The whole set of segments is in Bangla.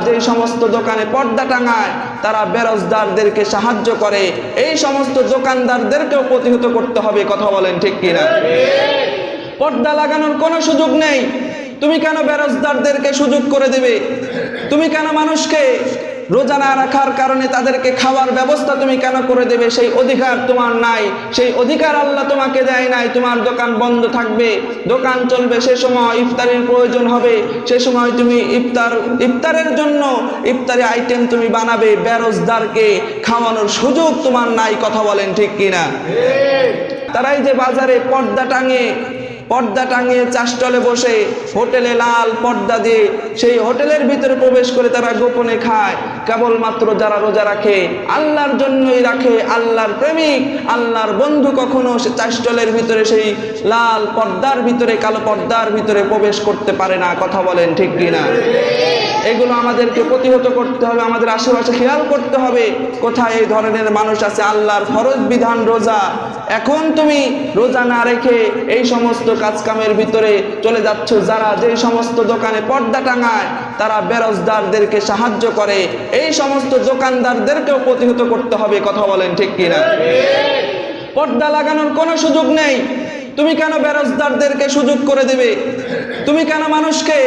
যেই সমস্ত দোকানে পর্দা টাঙায়, তারা বেরোজদারদেরকে সাহায্য করে। এই সমস্ত দোকানদারদেরকেও প্রতিহত করতে হবে, কথা বলেন ঠিক কিনা? পর্দা লাগানোর কোনো সুযোগ নেই। তুমি কেন বেরোজদারদেরকে সুযোগ করে দেবে? তুমি কেন মানুষকে রোজা না রাখার কারণে তাদেরকে খাওয়ার ব্যবস্থা তুমি কেন করে দেবে? সেই অধিকার তোমার নাই। সেই অধিকার আল্লাহ তোমাকে দেয় নাই। তোমার দোকান বন্ধ থাকবে। দোকান চলবে সে সময় ইফতারের প্রয়োজন হবে। সে সময় তুমি ইফতার ইফতারের জন্য ইফতারি আইটেম তুমি বানাবে। বেরোজদারকে খাওয়ানোর সুযোগ তোমার নাই। কথা বলেন ঠিক কিনা? তারাই যে বাজারে পর্দা টাঙে পর্দা টাঙিয়ে চাষটলে বসে হোটেলে লাল পর্দা দিয়ে সেই হোটেলের ভিতরে প্রবেশ করে তারা গোপনে খায়। কেবলমাত্র যারা রোজা রাখে, আল্লাহর জন্যই রাখে, আল্লাহর প্রেমিক, আল্লাহর বন্ধু কখনো সে চাষটলের ভিতরে সেই লাল পর্দার ভিতরে, কালো পর্দার ভিতরে প্রবেশ করতে পারে না। কথা বলেন ঠিক কিনা? এগুলো আমাদেরকে প্রতিহত করতে হবে, আমাদের আশেপাশে খেয়াল করতে হবে, কোথায় এই ধরনের মানুষ আছে, আল্লাহর ফরজ বিধান রোজা। এখন তুমি রোজা না রেখে এই সমস্ত কাজকামের ভিতরে চলে যাচ্ছ, যারা যে সমস্ত দোকানে পর্দা টাঙায়, তারা বেরোজদারদেরকে সাহায্য করে। এই সমস্ত দোকানদারদেরকেও প্রতিহত করতে হবে, কথা বলেন ঠিক কিনা? পর্দা লাগানোর কোনো সুযোগ নেই। তুমি কেন বেরোজদারদেরকে সুযোগ করে দেবে? তুমি কেন মানুষকে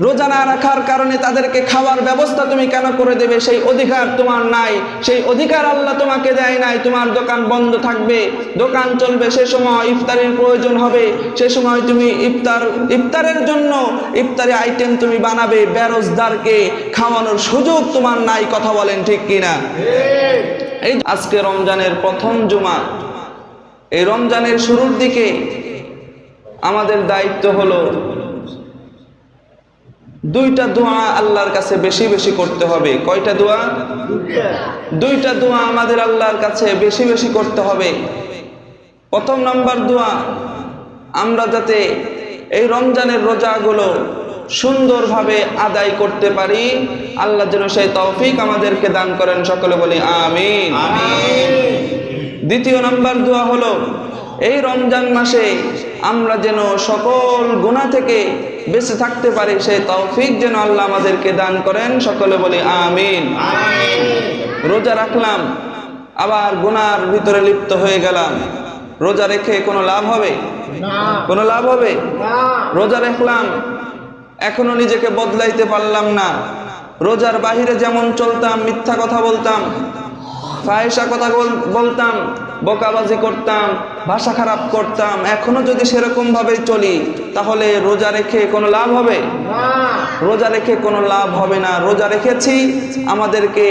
রোজা না রাখার কারণে তাদেরকে খাওয়ার ব্যবস্থা তুমি কেন করে দেবে? সেই অধিকার তোমার নাই। সেই অধিকার আল্লাহ তোমাকে দেয় নাই। তোমার দোকান বন্ধ থাকবে। দোকান চলবে, সে সময় ইফতারের প্রয়োজন হবে। সে সময় তুমি ইফতার, ইফতারের জন্য ইফতারি আইটেম তুমি বানাবে। বেরোজদারকে খাওয়ানোর সুযোগ তোমার নাই। কথা বলেন ঠিক কিনা? এই আজকে রমজানের প্রথম জুমা। এই রমজানের শুরুর দিকে আমাদের দায়িত্ব হলো দুইটা দোয়া আল্লাহর কাছে বেশি বেশি করতে হবে। কয়টা দোয়া? দুইটা দোয়া আমাদের আল্লাহর কাছে বেশি বেশি করতে হবে। প্রথম নাম্বার দোয়া, আমরা যাতে এই রমজানের রোজাগুলো সুন্দরভাবে আদায় করতে পারি। আল্লাহ যেন সেই তৌফিক আমাদেরকে দান করেন, সকলে বলি আমিন। দ্বিতীয় নাম্বার দোয়া হলো, এই রমজান মাসে আমরা যেন সকল গুণা থেকে বেঁচে থাকতে পারি সেই তৌফিক যেন আল্লাহ আমাদেরকে দান করেন। সকলে বলি আমিন। রোজা রাখলাম আবার গুনার ভিতরে লিপ্ত হয়ে গেলাম। রোজা রেখে কোনো লাভ হবে? কোনো লাভ হবে? রোজা রাখলাম এখনও নিজেকে বদলাইতে পারলাম না। রোজার বাহিরে যেমন চলতাম মিথ্যা কথা বলতাম ফাহেসা কথা বল- বলতাম বোকাবাজি করতাম ভাষা খারাপ করতাম এখনও যদি সেরকম ভাবে চলি তাহলে রোজা রেখে কোনো লাভ হবে? রোজা রেখে কোনো লাভ হবে না। রোজা রেখেছি আমাদেরকে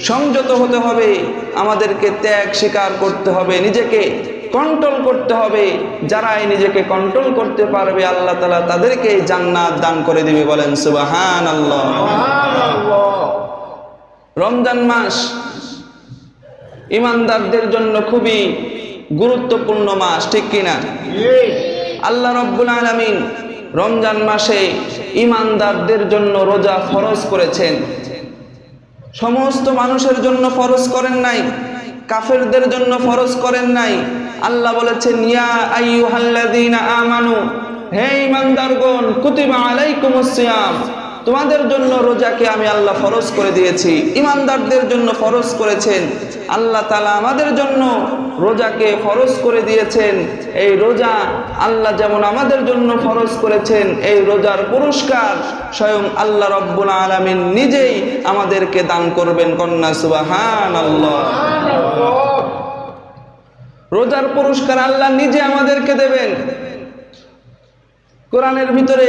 সংযত হতে হবে আমাদেরকে ত্যাগ স্বীকার করতে হবে নিজেকে কন্ট্রোল করতে হবে। যারাই নিজেকে কন্ট্রোল করতে পারবে আল্লাহ তালা তাদেরকে জান্নাত দান করে দিবে বলেন সুবাহান আল্লাহ রমজান মাস ইমানদারদের জন্য খুবই গুরুত্বপূর্ণ মাস ঠিক কিনা? আল্লাহ রব্বুল আলামিন রমজান মাসে ইমানদারদের জন্য রোজা ফরজ করেছেন। সমস্ত মানুষের জন্য ফরজ করেন নাই কাফেরদের জন্য ফরজ করেন নাই। আল্লাহ বলেছেন ইয়া আইয়ুহাল্লাযীনা আমানু হে ইমানদারগণ কুতিবা আলাইকুমুস সিয়াম। তোমাদের জন্য রোজাকে আমি আল্লাহ ফরজ করে দিয়েছি। ইমানদারদের জন্য ফরজ করেছেন। আল্লাহ তালা আমাদের জন্য রোজাকে ফরজ করে দিয়েছেন। এই রোজা আল্লাহ যেমন আমাদের জন্য ফরজ করেছেন এই রোজার পুরস্কার স্বয়ং আল্লাহ রব্বুল আলমিন নিজেই আমাদেরকে দান করবেন কন্যা সুবাহান আল্লাহ রোজার পুরস্কার আল্লাহ নিজে আমাদেরকে দেবেন। কোরআনের ভিতরে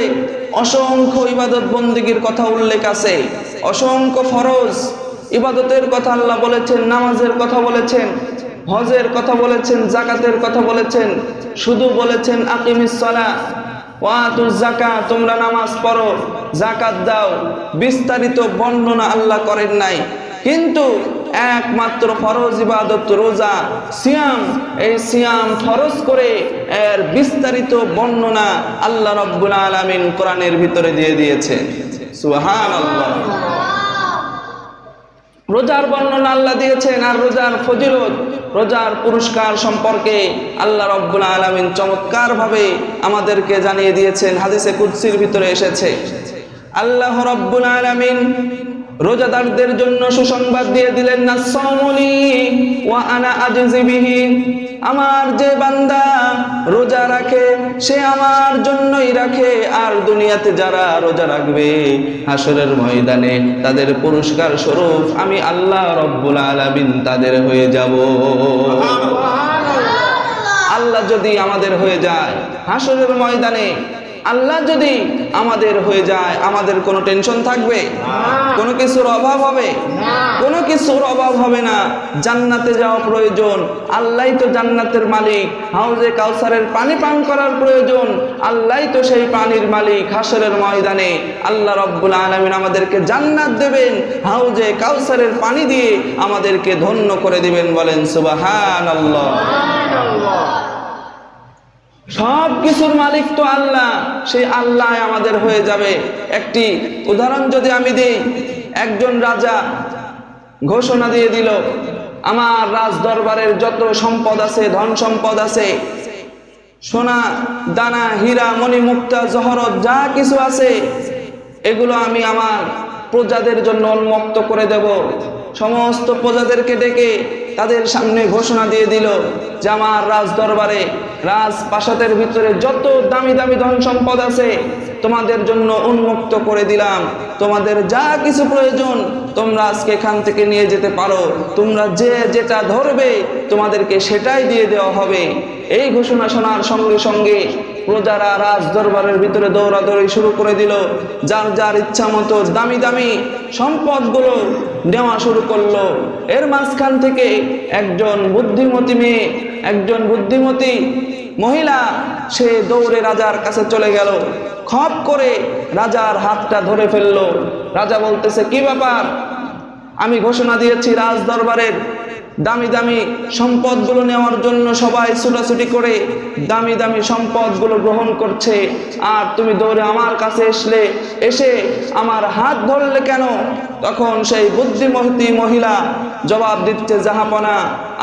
অসংখ্য ইবাদত বন্দীগীর কথা উল্লেখ আছে। অসংখ্য ফরজ ইবাদতের কথা আল্লাহ বলেছেন, নামাজের কথা বলেছেন, হজের কথা বলেছেন জাকাতের কথা বলেছেন, শুধু বলেছেন আকিমিসলা জাকা তোমরা নামাজ পড়ো জাকাত দাও, বিস্তারিত বর্ণনা আল্লাহ করেন নাই। কিন্তু একমাত্র ফরজ ইবাদত, রোজা, সিয়াম। এই সিয়াম ফরজ করে এর বিস্তারিত বর্ণনা আল্লাহ রব্বুল আলামিন কোরআনের ভিতরে দিয়ে দিয়েছে। সুবহানাল্লাহ। রোজার বর্ণনা আল্লাহ দিয়েছেন আর রোজার ফজিলত, রোজার পুরস্কার সম্পর্কে আল্লাহ রব্বুল আলমিন চমৎকারভাবে আমাদেরকে জানিয়ে দিয়েছেন, হাদিসে কুদ্সির ভিতরে এসেছে। আল্লাহ রব্বুল আলামিন রোজাদারদের জন্য সুসংবাদ দিয়ে দিলেন না সমলি ওয়া আনা আজজি আমার যে বান্দা রোজা রাখে সে আমার জন্যই রাখে। আর দুনিয়াতে যারা রোজা রাখবে হাসরের ময়দানে তাদের পুরস্কার স্বরূপ আমি আল্লাহ রব্বুল আলামিন তাদের হয়ে যাব। আল্লাহ যদি আমাদের হয়ে যায় হাসরের ময়দানে আল্লাহ যদি আমাদের হয়ে যায় আমাদের কোনো টেনশন থাকবে? কোনো কিছুর অভাব হবে? কোনো কিছুর অভাব হবে না। জান্নাতে যাওয়া প্রয়োজন। আল্লাহ তো জান্নাতের মালিক। হাউজে কাউসারের পানি পান করার প্রয়োজন। আল্লাহ তো সেই পানির মালিক হাসরের ময়দানে। আল্লাহ রব্বুল আলমিন আমাদেরকে জান্নাত দেবেন। হাউজে কাউসারের পানি দিয়ে আমাদেরকে ধন্য করে দিবেন বলেন সুবাহান আল্লাহ সব কিছুর মালিক তো আল্লাহ, সেই আল্লাহ আমাদের হয়ে যাবে। একটি উদাহরণ যদি আমি দিই, একজন রাজা ঘোষণা দিয়ে দিল, আমার রাজ দরবারের যত সম্পদ আছে, ধন সম্পদ আছে, সোনা, দানা, হীরা, মণি, মুক্তা, জহরত, যা কিছু আছে, এগুলো আমি আমার প্রজাদের জন্য উন্মুক্ত করে দেব। সমস্ত প্রজাদেরকে ডেকে তাদের সামনে ঘোষণা দিয়ে দিল যে আমার রাজ দরবারে, রাজ প্রাসাদের ভিতরে যত দামি দামি ধন সম্পদ আছে, তোমাদের জন্য উন্মুক্ত করে দিলাম। তোমাদের যা কিছু প্রয়োজন তোমরা আজকে এখান থেকে নিয়ে যেতে পারো। তোমরা যে যেটা ধরবে, তোমাদেরকে সেটাই দিয়ে দেওয়া হবে। এই ঘোষণা শোনার সঙ্গে সঙ্গে প্রজারা রাজ দরবারের ভিতরে দৌড়াদৌড়ি শুরু করে দিল। যার যার ইচ্ছা মতো দামি দামি সম্পদগুলো নেওয়া শুরু করল। এর মাঝখান থেকে একজন বুদ্ধিমতী মেয়ে, একজন বুদ্ধিমতী মহিলা, সে দৌড়ে রাজার কাছে চলে গেল। খপ করে রাজার হাতটা ধরে ফেলল। রাজা বলতেছে, কি ব্যাপার? আমি ঘোষণা দিয়েছি রাজ দরবারের দামি দামি সম্পদগুলো নেওয়ার জন্য সবাই ছুটাছুটি করে দামি দামি সম্পদগুলো গ্রহণ করছে। আর তুমি দৌড়ে আমার কাছে এসলে, এসে আমার হাত ধরলে কেন? তখন সেই বুদ্ধিমতী মহিলা জবাব দিচ্ছে, জাহাপনা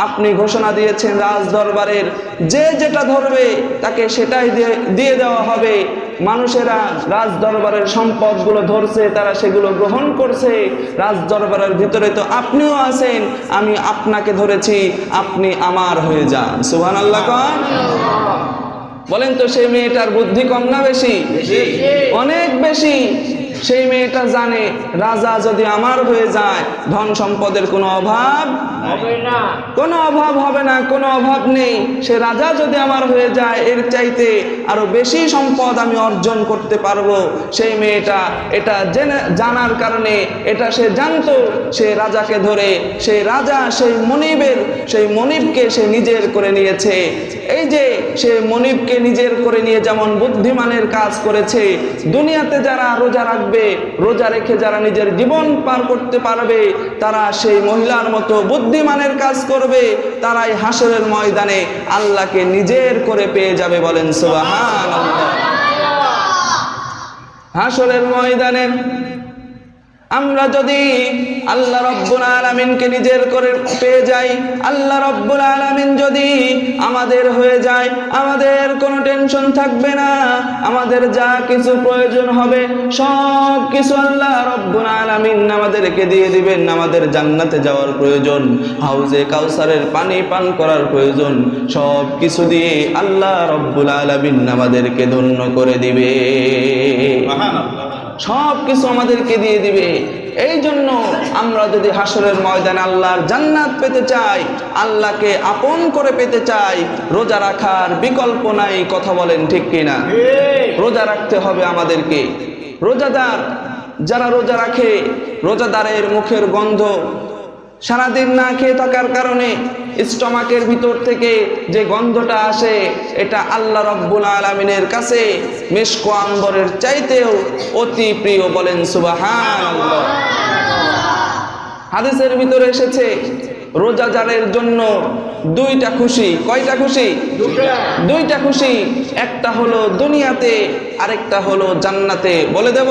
আপনি ঘোষণা দিয়েছেন রাজ দরবারের যে যেটা ধরবে তাকে সেটাই দিয়ে দেওয়া হবে। মানুষেরা রাজ দরবারের সম্পদগুলো ধরছে তারা সেগুলো গ্রহণ করছে। রাজ দরবারের ভিতরে তো আপনিও আছেন আমি আপনাকে ধরেছি আপনি আমার হয়ে যান। সুহান আল্লাহ বলেন তো সেই মেয়েটার বুদ্ধি কম না বেশি। অনেক বেশি। সেই মেয়েটা জানে রাজা যদি আমার হয়ে যায় ধন সম্পদের কোনো অভাব হবে না। কোনো অভাব হবে না কোনো অভাব নেই। সে রাজা যদি আমার হয়ে যায় এর চাইতে আরও বেশি সম্পদ আমি অর্জন করতে পারব। সেই মেয়েটা এটা জেনে জানার কারণে এটা সে জানতো। সে রাজাকে ধরে সেই রাজা সেই মনিবের সেই মনিবকে সে নিজের করে নিয়েছে। এই যে সে মনিবকে নিজের করে নিয়ে যেমন বুদ্ধিমানের কাজ করেছে দুনিয়াতে যারা রোজা রাখবে রোজা রেখে যারা নিজের জীবন পার করতে পারবে, তারা সেই মহিলার মতো বুদ্ধিমানের কাজ করবে, তারাই হাসরের ময়দানে আল্লাহকে নিজের করে পেয়ে যাবে বলেন সুবাহ হাসরের ময়দানে আমরা যদি আল্লাহ রব্বুল আলামিনকে নিজের করে পেয়ে যাই, আল্লাহ রব্বুল আলামিন যদি আমাদের হয়ে যায়, আমাদের কোনো টেনশন থাকবে না, আমাদের যা কিছু প্রয়োজন হবে, সব কিছু আল্লাহ রব্বুল আলামিন আমাদেরকে দিয়ে দিবেন, আমাদের জান্নাতে যাওয়ার প্রয়োজন, হাউজে কাউসারের পানি পান করার প্রয়োজন, সব কিছু দিয়ে আল্লাহ রব্বুল আলামিন আমাদেরকে ধন্য করে দিবে। সব কিছু আমাদেরকে দিয়ে দিবে। এই জন্য আমরা যদি হাসরের ময়দান আল্লাহর জান্নাত পেতে চাই আল্লাহকে আপন করে পেতে চাই রোজা রাখার বিকল্প নাই কথা বলেন ঠিক কিনা? রোজা রাখতে হবে আমাদেরকে। রোজাদার যারা রোজা রাখে রোজাদারের মুখের গন্ধ সারাদিন না খেয়ে থাকার কারণে স্টমাকের ভিতর থেকে যে গন্ধটা আসে, এটা আল্লাহ রব্বুল আলমিনের কাছে মেশকো আম্বরের চাইতেও অতি প্রিয় বলেন সুবাহান হাদিসের ভিতরে এসেছে, রোজাদারের জন্য দুইটা খুশি, কয়টা খুশি? দুইটা খুশি, একটা হলো দুনিয়াতে, আরেকটা হলো জান্নাতে। বলে দেব?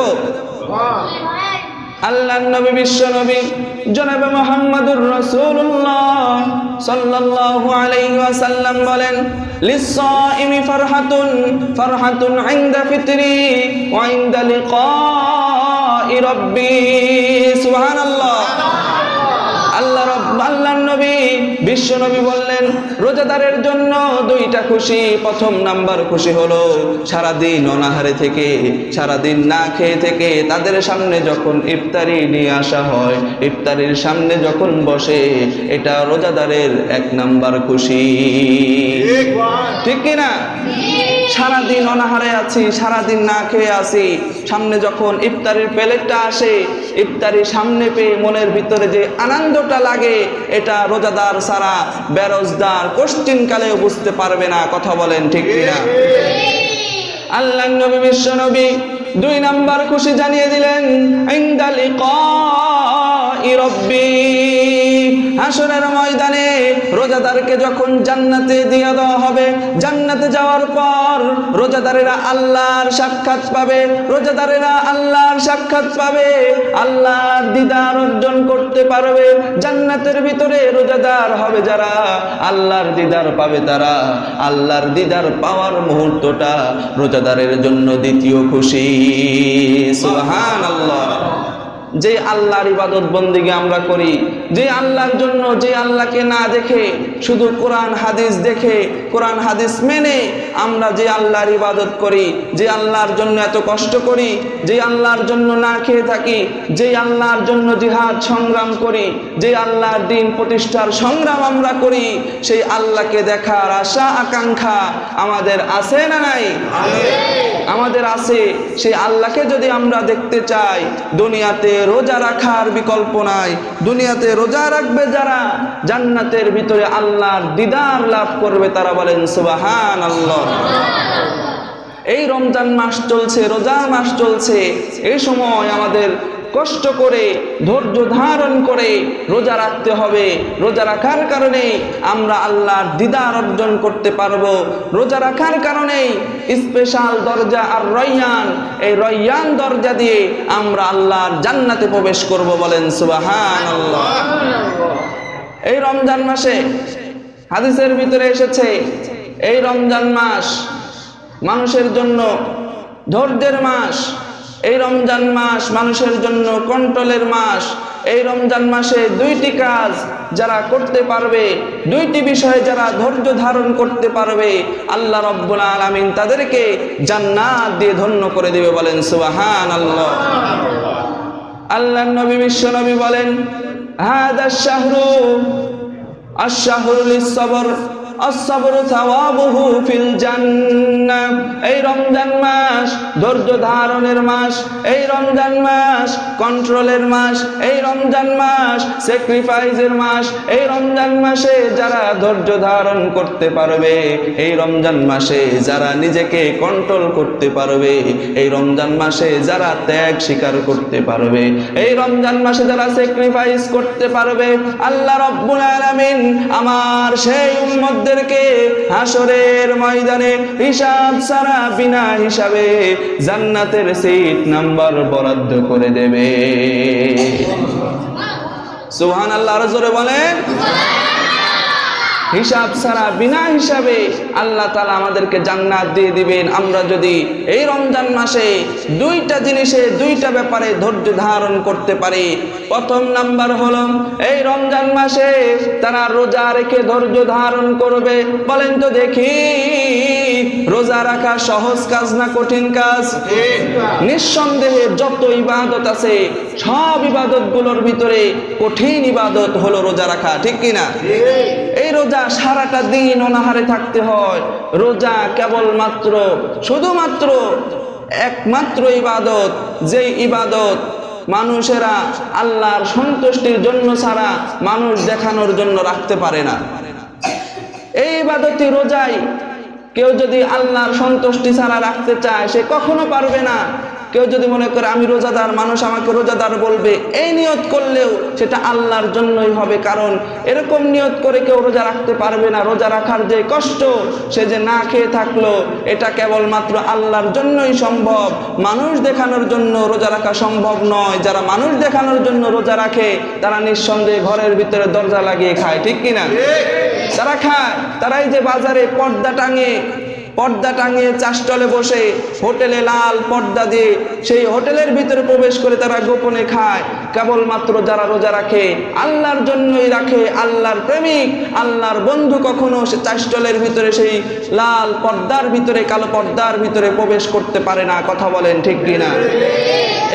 আল্লাহ নবী, বিশ্ব নবী, জনাবে মোহাম্মদুর রাসূলুল্লাহ সাল্লাল্লাহু আলাইহি ওয়াসাল্লাম বলেন লিসাইমি ফারহাতুন ফারহাতুন ইনদা ফিতরি ওয়া ইনদা লিকা রাব্বি। সুবহানাল্লাহ আল্লাহ রব আল্লাহ নবী বিশ্ব নবী বললেন রোজাদারের জন্য দুইটা খুশি। প্রথম নাম্বার খুশি হলো সারাদিন অনাহারে থেকে সারাদিন না খেয়ে থেকে তাদের সামনে যখন ইফতারি নিয়ে আসা হয় ইফতারির সামনে যখন বসে এটা রোজাদারের এক নাম্বার খুশি। ঠিক কিনা? সারাদিন অনাহারে আছি, সারাদিন না খেয়ে আছি। সামনে যখন ইফতারির প্লেটটা আসে, ইফতারি সামনে পেয়ে মনের ভিতরে যে আনন্দটা লাগে, এটা রোজাদার সারা, বেরোজদার কোশ্চিন কালেও বুঝতে পারবে না কথা বলেন ঠিক কিনা। আল্লাহ নবী, বিশ্ব নবী দুই নাম্বার খুশি জানিয়ে দিলেন ইনদালি রব্বি। হাসরের ময়দানে রোজাদারকে যখন জান্নাতে দিয়ে দেওয়া হবে, জান্নাতে যাওয়ার পর রোজাদারেরা আল্লাহর সাক্ষাৎ পাবে, রোজাদারেরা আল্লাহর সাক্ষাৎ পাবে, আল্লাহর দিদার অর্জন করতে পারবে, জান্নাতের ভিতরে রোজাদার হবে যারা, আল্লাহর দিদার পাবে তারা, আল্লাহর দিদার পাওয়ার মুহূর্তটা রোজাদারের জন্য দ্বিতীয় খুশি সুবহান আল্লাহ যে আল্লাহর ইবাদত বন্দিকে আমরা করি, যে আল্লাহর জন্য যে আল্লাহকে না দেখে, শুধু কোরআন হাদিস দেখে, কোরআন হাদিস মেনে আমরা যে আল্লাহর ইবাদত করি, যে আল্লাহর জন্য এত কষ্ট করি, যে আল্লাহর জন্য না খেয়ে থাকি, যে আল্লাহর জন্য জিহাদ সংগ্রাম করি, যে আল্লাহর দিন প্রতিষ্ঠার সংগ্রাম আমরা করি, সেই আল্লাহকে দেখার আশা, আকাঙ্ক্ষা আমাদের আছে না নাই? আমাদের আছে। সেই আল্লাহকে যদি আমরা দেখতে চাই, দুনিয়াতে রোজা রাখার বিকল্প নাই। দুনিয়াতে রোজা রাখবে যারা, জান্নাতের ভিতরে আল্লাহর দিদার লাভ করবে, তারা বলেন সুবাহান আল্লাহ এই রমজান মাস চলছে, রোজা মাস চলছে। এই সময় আমাদের কষ্ট করে, ধৈর্য ধারণ করে রোজা রাখতে হবে। রোজা রাখার কারণে আমরা আল্লাহর দিদার অর্জন করতে পারব। রোজা রাখার কারণেই স্পেশাল দরজা আর রয়্যান এই রয়্যান দরজা দিয়ে আমরা আল্লাহর জান্নাতে প্রবেশ করব বলেন সুবাহান এই রমজান মাসে হাদিসের ভিতরে এসেছে, এই রমজান মাস মানুষের জন্য ধৈর্যের মাস। এই রমজান মাস মানুষের জন্য কন্ট্রোলের মাস। এই রমজান মাসে দুইটি কাজ যারা করতে পারবে, দুইটি বিষয়ে যারা ধৈর্য ধারণ করতে পারবে, আল্লাহ রব্বুল আলামিন তাদেরকে জান্নাত দিয়ে ধন্য করে দেবে বলেন সুবাহান আল্লাহ আল্লাহ নবী, বিশ্ব নবী বলেন, হাদা শাহরু আশাহুল সবর এই রমজান মাস ধৈর্য ধারণের মাস, এই রমজান মাস কন্ট্রোলের মাস, এই রমজান মাস স্যাক্রিফাইসের মাস, এই রমজান মাসে যারা ধৈর্য ধারণ করতে পারবে, এই রমজান মাসে যারা নিজেকে কন্ট্রোল করতে পারবে, এই রমজান মাসে যারা ত্যাগ স্বীকার করতে পারবে, এই রমজান মাসে যারা স্যাক্রিফাইস করতে পারবে, আল্লাহ রব্বুল আলামিন আমার সেই উম্মতদেরকে হাসরের ময়দানে হিসাব সারা বিনা হিসাবে জান্নাতের সিট নাম্বার বরাদ্দ করে দেবে। সুহান আল্লাহ জোরে বলেন। হিসাব ছাড়া বিনা হিসাবে আল্লাহ তালা আমাদেরকে জান্নাত দিয়ে দিবেন। আমরা যদি এই রমজান মাসে দুইটা জিনিসে দুইটা ব্যাপারে ধৈর্য ধারণ করতে পারি। প্রথম নাম্বার হলো এই রমজান মাসে তারা রোজা রেখে ধৈর্য ধারণ করবে। বলেন তো দেখি রোজা রাখা সহজ কাজ না কঠিন কাজ? নিঃসন্দেহে যত ইবাদত আছে সব ইবাদতগুলোর ভিতরে কঠিন ইবাদত হলো রোজা রাখা ঠিক কিনা? এই রোজা সারাটা দিন অনাহারে থাকতে হয়। রোজা কেবলমাত্র শুধুমাত্র একমাত্র ইবাদত যে ইবাদত মানুষেরা আল্লাহর সন্তুষ্টির জন্য ছাড়া মানুষ দেখানোর জন্য রাখতে পারে না। এই ইবাদতই রোজাই কেউ যদি আল্লাহর সন্তুষ্টি ছাড়া রাখতে চায়, সে কখনো পারবে না। কেউ যদি মনে করে আমি রোজাদার মানুষ আমাকে রোজাদার বলবে এই নিয়ত করলেও সেটা আল্লাহর জন্যই হবে কারণ এরকম নিয়ত করে কেউ রোজা রাখতে পারবে না। রোজা রাখার যে কষ্ট সে যে না খেয়ে থাকল এটা কেবলমাত্র আল্লাহর জন্যই সম্ভব। মানুষ দেখানোর জন্য রোজা রাখা সম্ভব নয়। যারা মানুষ দেখানোর জন্য রোজা রাখে তারা নিঃসন্দেহে ঘরের ভিতরে দরজা লাগিয়ে খায় ঠিক কিনা? তারা খায় তারাই যে বাজারে পর্দা টাঙে পর্দা টাঙিয়ে চাষটলে বসে হোটেলে লাল পর্দা দিয়ে সেই হোটেলের ভিতরে প্রবেশ করে তারা গোপনে খায়। কেবলমাত্র যারা রোজা রাখে, আল্লাহর জন্যই রাখে আল্লাহর প্রেমিক। আল্লাহর বন্ধু কখনো সে চাষটলের ভিতরে সেই লাল পর্দার ভিতরে, কালো পর্দার ভিতরে প্রবেশ করতে পারে না। কথা বলেন ঠিক কিনা?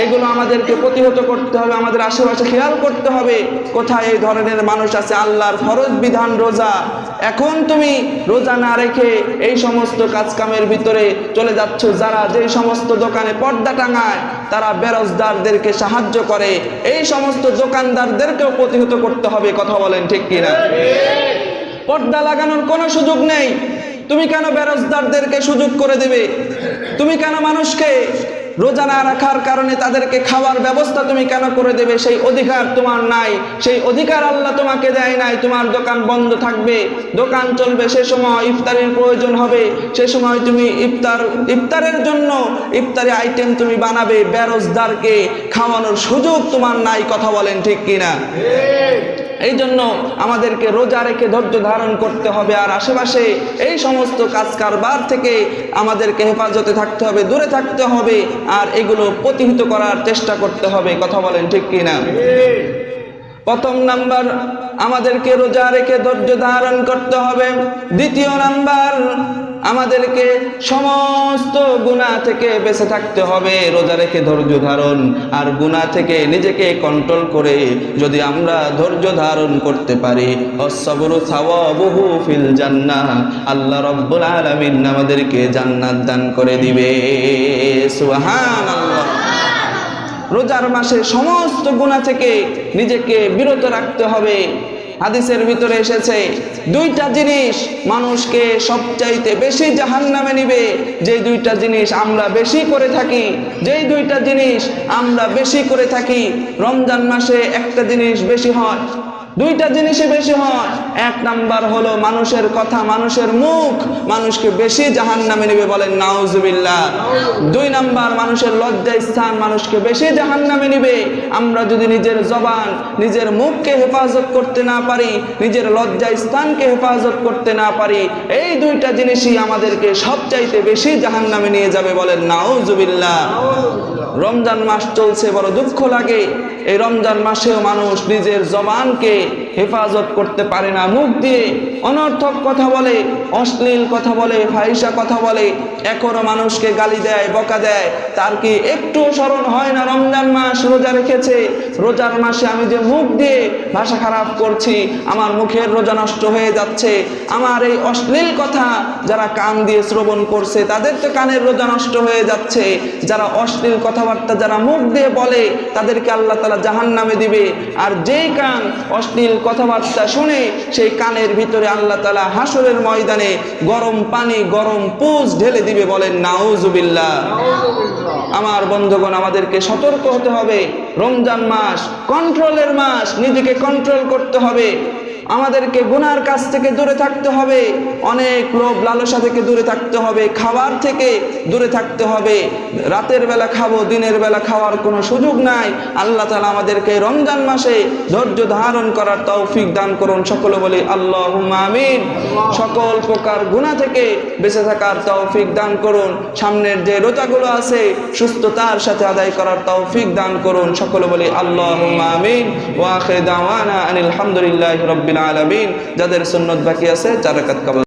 এগুলো আমাদেরকে প্রতিহত করতে হবে, আমাদের আশেপাশে খেয়াল করতে হবে, কোথায় এই ধরনের মানুষ আছে, আল্লাহর ফরজ বিধান রোজা। এখন তুমি রোজা না রেখে এই সমস্ত কাজকামের ভিতরে চলে যাচ্ছ, যারা যে সমস্ত দোকানে পর্দা টাঙায়, তারা বেরোজদারদেরকে সাহায্য করে। এই সমস্ত দোকানদারদেরকেও প্রতিহত করতে হবে, কথা বলেন ঠিক কিনা? পর্দা লাগানোর কোনো সুযোগ নেই। তুমি কেন বেরোজদারদেরকে সুযোগ করে দেবে? তুমি কেন মানুষকে রোজা না রাখার কারণে তাদেরকে খাওয়ার ব্যবস্থা তুমি কেন করে দেবে? সেই অধিকার তোমার নাই। সেই অধিকার আল্লাহ তোমাকে দেয় নাই। তোমার দোকান বন্ধ থাকবে। দোকান চলবে, সে সময় ইফতারের প্রয়োজন হবে। সে সময় তুমি ইফতার, ইফতারের জন্য ইফতারি আইটেম তুমি বানাবে। বেরোজদারকে খাওয়ানোর সুযোগ তোমার নাই। কথা বলেন ঠিক কিনা? এই জন্য আমাদেরকে রোজা রেখে ধৈর্য ধারণ করতে হবে আর আশেপাশে এই সমস্ত কাজ কারবার থেকে আমাদেরকে হেফাজতে থাকতে হবে, দূরে থাকতে হবে আর এগুলো প্রতিহিত করার চেষ্টা করতে হবে। কথা বলেন ঠিক কিনা? প্রথম নাম্বার, আমাদেরকে রোজা রেখে ধৈর্য ধারণ করতে হবে। দ্বিতীয় নাম্বার আমাদেরকে সমস্ত গুণা থেকে বেঁচে থাকতে হবে, রোজা রেখে ধৈর্য ধারণ। আর গুণা থেকে নিজেকে কন্ট্রোল করে যদি আমরা ধৈর্য ধারণ করতে পারি ফিল জান্নাহ। আল্লাহ রব্বুল আলামিন আমাদেরকে জান্নাত দান করে দিবে। সুবহানাল্লাহ। রোজার মাসে সমস্ত গুণা থেকে নিজেকে বিরত রাখতে হবে। হাদিসের ভিতরে এসেছে, দুইটা জিনিস মানুষকে সবচাইতে বেশি জাহান নামে নিবে। যে দুইটা জিনিস আমরা বেশি করে থাকি, যেই দুইটা জিনিস আমরা বেশি করে থাকি, রমজান মাসে একটা জিনিস বেশি হয়। দুইটা জিনিসে বেশি হয়। এক নাম্বার হলো মানুষের কথা, মানুষের মুখ। মানুষকে বেশি জাহান নামে নেবে বলেন নাউজুবিল্লাহ। দুই নাম্বার মানুষের লজ্জা স্থান, মানুষকে বেশি জাহান নামে নিবে। আমরা যদি নিজের জবান, নিজের মুখকে হেফাজত করতে না পারি, নিজের লজ্জা স্থানকে হেফাজত করতে না পারি, এই দুইটা জিনিসই আমাদেরকে সবচাইতে বেশি জাহান নামে নিয়ে যাবে বলেন নাউজুবিল্লাহ। রমজান মাস চলছে, বড় দুঃখ লাগে। এই রমজান মাসেও মানুষ নিজের জবানকে হেফাজত করতে পারে না। মুখ দিয়ে অনর্থক কথা বলে, অশ্লীল কথা বলে ফাইসা কথা বলে, এখনও মানুষকে গালি দেয়, বকা দেয়। তার কি একটু স্মরণ হয় না? রমজান মাস রোজা রেখেছে। রোজার মাসে আমি যে মুখ দিয়ে ভাষা খারাপ করছি, আমার মুখের রোজা নষ্ট হয়ে যাচ্ছে। আমার এই অশ্লীল কথা যারা কান দিয়ে শ্রবণ করছে, তাদের তো কানের রোজা নষ্ট হয়ে যাচ্ছে। যারা অশ্লীল কথাবার্তা যারা মুখ দিয়ে বলে, তাদেরকে আল্লাহ তালা জাহান নামে দিবে। আর যেই কান অশ্লীল কথাবার্তা শুনে সেই কানের ভিতরে আল্লাহ তালা হাসরের ময়দানে গরম পানি গরম পুজ ঢেলে দিবে বলেন নাউজুবিল্লা আমার বন্ধুগণ আমাদেরকে সতর্ক হতে হবে। রমজান মাস কন্ট্রোলের মাস নিজেকে কন্ট্রোল করতে হবে। আমাদেরকে গুনার কাছ থেকে দূরে থাকতে হবে। অনেক লোভ লালসা থেকে দূরে থাকতে হবে। খাবার থেকে দূরে থাকতে হবে। রাতের বেলা খাব, দিনের বেলা খাওয়ার কোনো সুযোগ নাই। আল্লাহ তালা আমাদেরকে রমজান মাসে ধৈর্য ধারণ করার তৌফিক দান করুন। সকলে বলি আল্লাহ আমিন। সকল প্রকার গুণা থেকে বেঁচে থাকার তৌফিক দান করুন। সামনের যে রোজাগুলো আছে, সুস্থতার সাথে আদায় করার তৌফিক দান করুন। সকলে বলি আল্লাহ আমিন। ওয়াখে দাওয়ানা আনিল হামদুলিল্লাহ রব্বিল আলামিন যাদের সুন্নত বাকি আছে চারাকাত রাকাত কবর